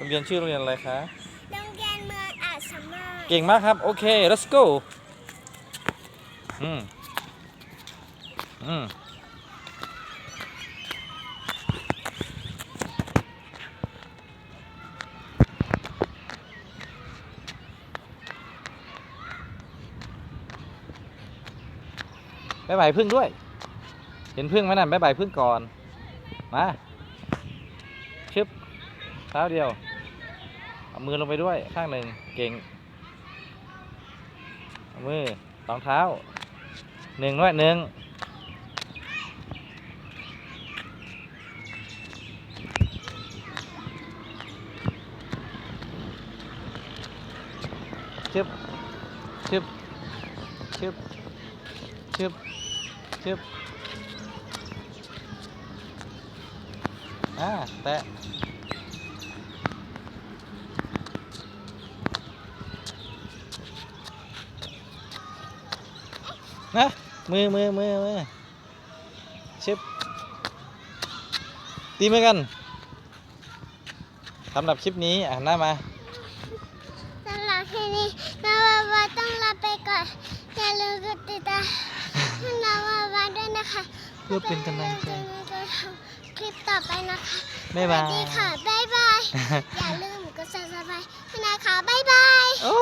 โรงเรียนชื่อโรงเรียนอะไรคะ โรงเรียนเมืองอาจสามารถเก่งมากครับ โอเค let's go อืม อืม บ๊ายบายพึ่งด้วย เห็นพึ่งไหมนั่นบ๊ายบายพึ่งก่อน มา ชึบเท้าเดียว เอามือลงไปด้วยข้างหนึ่งเก่งเอามือสองเท้าหนึ่งด้วยหนึ่งชึบชึบชึบชึบชึบอ่าแตะ นะมือมือมือมือชิบตีมือกันสำหรับคลิปนี้อ่านหน้ามาสำหรับที่นี้นาวาวาต้องลาไปก่อนอย่าลืมกดติดตามให้นาวาวาด้วยนะคะ เพื่อเป็นกำลังใจจะทำคลิปต่อไปนะคะบ๊ายบายสวัสดีค่ะบ๊ายบายอย่าลืม